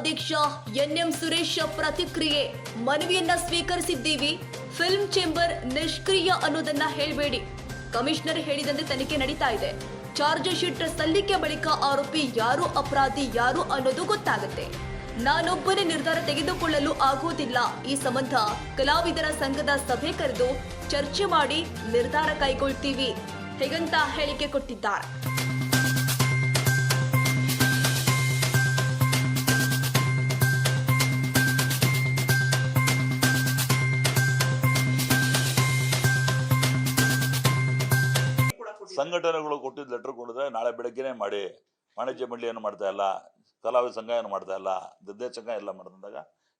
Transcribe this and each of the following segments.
ಅಧ್ಯಕ್ಷ ಎನ್ಎಂ ಸುರೇಶ್ ಪ್ರತಿಕ್ರಿಯೆ ಮನವಿಯನ್ನ ಸ್ವೀಕರಿಸಿದ್ದೀವಿ. ಫಿಲ್ಮ್ ಚೇಂಬರ್ ನಿಷ್ಕ್ರಿಯ ಅನ್ನೋದನ್ನ ಹೇಳಬೇಡಿ. ಕಮಿಷನರ್ ಹೇಳಿದಂತೆ ತನಿಖೆ ನಡೀತಾ ಇದೆ. ಚಾರ್ಜ್ ಶೀಟ್ ಸಲ್ಲಿಕೆ ಬಳಿಕ ಆರೋಪಿ ಯಾರು ಅಪರಾಧಿ ಯಾರು ಅನ್ನೋದು ಗೊತ್ತಾಗುತ್ತೆ. ನಾನೊಬ್ಬನೇ ನಿರ್ಧಾರ ತೆಗೆದುಕೊಳ್ಳಲು ಆಗುವುದಿಲ್ಲ. ಈ ಸಂಬಂಧ ಕಲಾವಿದರ ಸಂಘದ ಸಭೆ ಕರೆದು ಚರ್ಚೆ ಮಾಡಿ ನಿರ್ಧಾರ ಕೈಗೊಳ್ತೀವಿ. ಹೇಗಂತ ಹೇಳಿಕೆ ಕೊಟ್ಟಿದ್ದಾರೆ. ಸಂಘಟನೆಗಳು ಕೊಟ್ಟಿದ್ದ ಲೆಟರ್ ಕೊಡಿದ್ರೆ ನಾಳೆ ಬೆಳಗ್ಗೆನೇ ಮಾಡಿ. ವಾಣಿಜ್ಯ ಮಂಡಳಿ ಏನು ಮಾಡ್ತಾ ಇಲ್ಲ, ಕಲಾವಿದ ಸಂಘ ಏನು ಮಾಡ್ತಾ ಇಲ್ಲ ಸಂಘ ಎಲ್ಲ ಮಾಡಿದಾಗ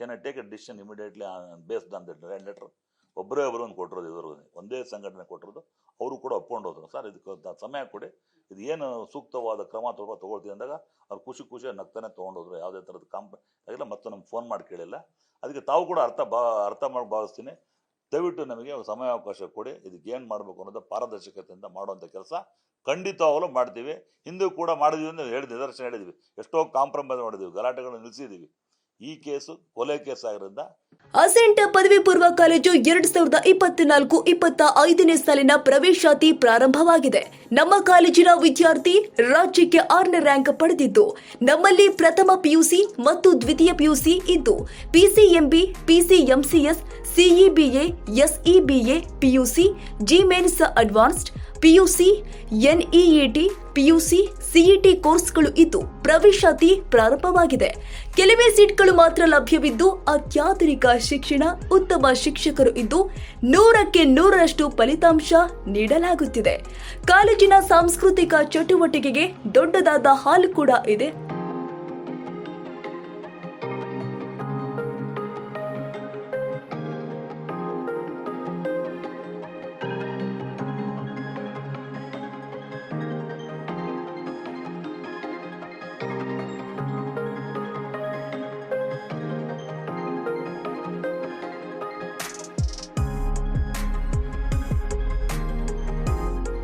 can I take a decision immediately based on that letter ಒಬ್ಬರೇ ಒಬ್ಬರು ಒಂದು ಕೊಟ್ಟಿರೋದು ಇವರು ಒಂದೇ ಸಂಘಟನೆ ಕೊಟ್ಟಿರೋದು, ಅವರು ಕೂಡ ಒಪ್ಕೊಂಡು ಹೋದ್ರು. ಸರ್ ಇದಕ್ಕೆ ಸಮಯ ಕೊಡಿ. ಇದು ಏನು ಸೂಕ್ತವಾದ ಕ್ರಮ ತಗೋ ತೊಗೊಳ್ತೀವಿ ಅಂದಾಗ, ಅವ್ರು ಖುಷಿ ಖುಷಿ ನಗ್ತಾನೆ ತೊಗೊಂಡೋದ್ರು ಯಾವುದೇ ಥರದ ಕಾಂಪ್ ಆಗಿಲ್ಲ ಮತ್ತೆ ನಮ್ಗೆ ಫೋನ್ ಮಾಡಿ ಕೇಳಿಲ್ಲ. ಅದಕ್ಕೆ ತಾವು ಕೂಡ ಅರ್ಥ ಬಾ ಅರ್ಥ ಮಾಡಿ ಭಾವಿಸ್ತೀನಿ. ದಯವಿಟ್ಟು ನಮಗೆ ಸಮಯಾವಕಾಶ ಕೊಡಿ, ಇದಕ್ಕೆ ಏನು ಮಾಡಬೇಕು ಅನ್ನೋದು ಪಾರದರ್ಶಕತೆಯಿಂದ ಮಾಡುವಂಥ ಕೆಲಸ ಖಂಡಿತವಾಗಲೂ ಮಾಡ್ತೀವಿ. ಹಿಂದೂ ಕೂಡ ಮಾಡಿದ್ವಿ ಅಂತ ಹೇಳಿ ನಿದರ್ಶನ ಹೇಳಿದ್ವಿ. ಎಷ್ಟೋ ಕಾಂಪ್ರಮೈಸ್ ಮಾಡಿದ್ವಿ, ಗಲಾಟೆಗಳನ್ನು ನಿಲ್ಲಿಸಿದ್ದೀವಿ ಈ ಕೇಸು ಕೊಲೆ ಕೇಸ್ ಆಗಿರೋದ್ರಿಂದ ಅಸೆಂಟ್ ಪದವಿ ಪೂರ್ವ ಕಾಲೇಜು ಎರಡ್ ಸಾವಿರದ ಇಪ್ಪತ್ನಾಲ್ಕು ಇಪ್ಪತ್ತ ಐದನೇ ಸಾಲಿನ ಪ್ರವೇಶಾತಿ ಪ್ರಾರಂಭವಾಗಿದೆ. ನಮ್ಮ ಕಾಲೇಜಿನ ವಿದ್ಯಾರ್ಥಿ ರಾಜ್ಯಕ್ಕೆ ಆರನೇ ರ್ಯಾಂಕ್ ಪಡೆದಿದ್ದು, ನಮ್ಮಲ್ಲಿ ಪ್ರಥಮ ಪಿಯುಸಿ ಮತ್ತು ದ್ವಿತೀಯ ಪಿಯುಸಿ ಇದ್ದು, PCMB, PCMCS, CEBA, SEBA, PUC, JEE Mains advanced, PUC, NEET, PUC, CET ಕೋರ್ಸ್ಗಳು ಇದ್ದು, ಪ್ರವೇಶಾತಿ ಪ್ರಾರಂಭವಾಗಿದೆ. ಕೆಲವೇ ಸೀಟ್ಗಳು ಮಾತ್ರ ಲಭ್ಯವಿದ್ದು, ಅತ್ಯಾಧುನಿಕ ಶಿಕ್ಷಣ ಉತ್ತಮ ಶಿಕ್ಷಕರು ಇದ್ದು ನೂರಕ್ಕೆ ನೂರರಷ್ಟು ಫಲಿತಾಂಶ ನೀಡಲಾಗುತ್ತಿದೆ. ಕಾಲೇಜಿನ ಸಾಂಸ್ಕೃತಿಕ ಚಟುವಟಿಕೆಗೆ ದೊಡ್ಡದಾದ ಹಾಲು ಕೂಡ ಇದೆ.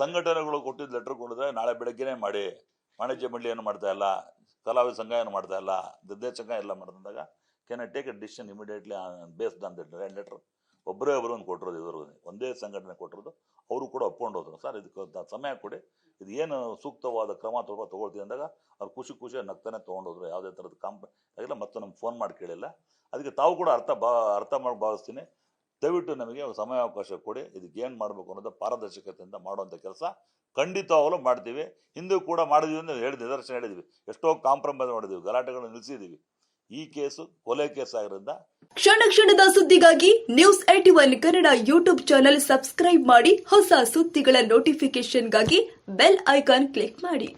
ಸಂಘಟನೆಗಳು ಕೊಟ್ಟಿದ್ದ ಲೆಟರ್ ಕೊಡಿದ್ರೆ ನಾಳೆ ಬೆಳಗ್ಗೆನೆ ಮಾಡಿ. ವಾಣಿಜ್ಯ ಮಂಡಳಿ ಏನು ಮಾಡ್ತಾ ಇಲ್ಲ, ಕಲಾವಿದ ಸಂಘ ಏನು ಮಾಡ್ತಾ ಇಲ್ಲ ಸಂಘ ಎಲ್ಲ ಮಾಡಿದಾಗ can I take a decision immediately based on that letter ಒಬ್ಬರೇ ಒಬ್ಬರು ಒಂದು ಕೊಟ್ಟಿರೋದು ಇವರು ಒಂದೇ ಸಂಘಟನೆ ಕೊಟ್ಟಿರೋದು. ಅವರು ಕೂಡ ಒಪ್ಕೊಂಡು ಹೋದ್ರು. ಸರ್, ಇದಕ್ಕೆ ಸಮಯ ಕೊಡಿ. ಇದು ಏನು ಸೂಕ್ತವಾದ ಕ್ರಮ ತಗೋ, ತೊಗೊಳ್ತೀವಿ ಅಂದಾಗ ಅವ್ರು ಖುಷಿ ಖುಷಿ ನಗ್ತಾನೆ ತೊಗೊಂಡೋದ್ರು ಯಾವುದೇ ಥರದ ಕಾಂಪ್ ಆಗಿಲ್ಲ ಮತ್ತೆ ನಮ್ಗೆ ಫೋನ್ ಮಾಡಿ ಕೇಳಿಲ್ಲ. ಅದಕ್ಕೆ ತಾವು ಕೂಡ ಅರ್ಥ ಬಾ, ಅರ್ಥ ಮಾಡಿ ಭಾವಿಸ್ತೀನಿ. ದಯವಿಟ್ಟು ನಮಗೆ ಸಮಯಾವಕಾಶ ಕೊಡಿ. ಇದಕ್ಕೆ ಏನು ಮಾಡಬೇಕು ಅನ್ನೋದು ಪಾರದರ್ಶಕತೆಯಿಂದ ಮಾಡುವಂಥ ಕೆಲಸ ಖಂಡಿತವಾಗಲೂ ಮಾಡ್ತೀವಿ. ಹಿಂದೂ ಕೂಡ ಮಾಡಿದ್ವಿ ಅಂತ ಹೇಳಿ ನಿದರ್ಶನ ಹೇಳಿದ್ವಿ. ಎಷ್ಟೋ ಕಾಂಪ್ರಮೈಸ್ ಮಾಡಿದ್ವಿ, ಗಲಾಟೆಗಳನ್ನು ನಿಲ್ಲಿಸಿದ್ದೀವಿ ಈ ಕೇಸು ಕೊಲೆ ಕೇಸ್ ಆಗಿರೋದ್ರಿಂದ ಕ್ಷಣ ಕ್ಷಣದ ಸುದ್ದಿಗಾಗಿ news AT one Kannada YouTube channel subscribe ಮಾಡಿ, ಹೊಸ ಸುದ್ದಿಗಳ ನೋಟಿಫಿಕೇಶನ್ಗಾಗಿ ಬೆಲ್ ಐಕಾನ್ ಕ್ಲಿಕ್ ಮಾಡಿ.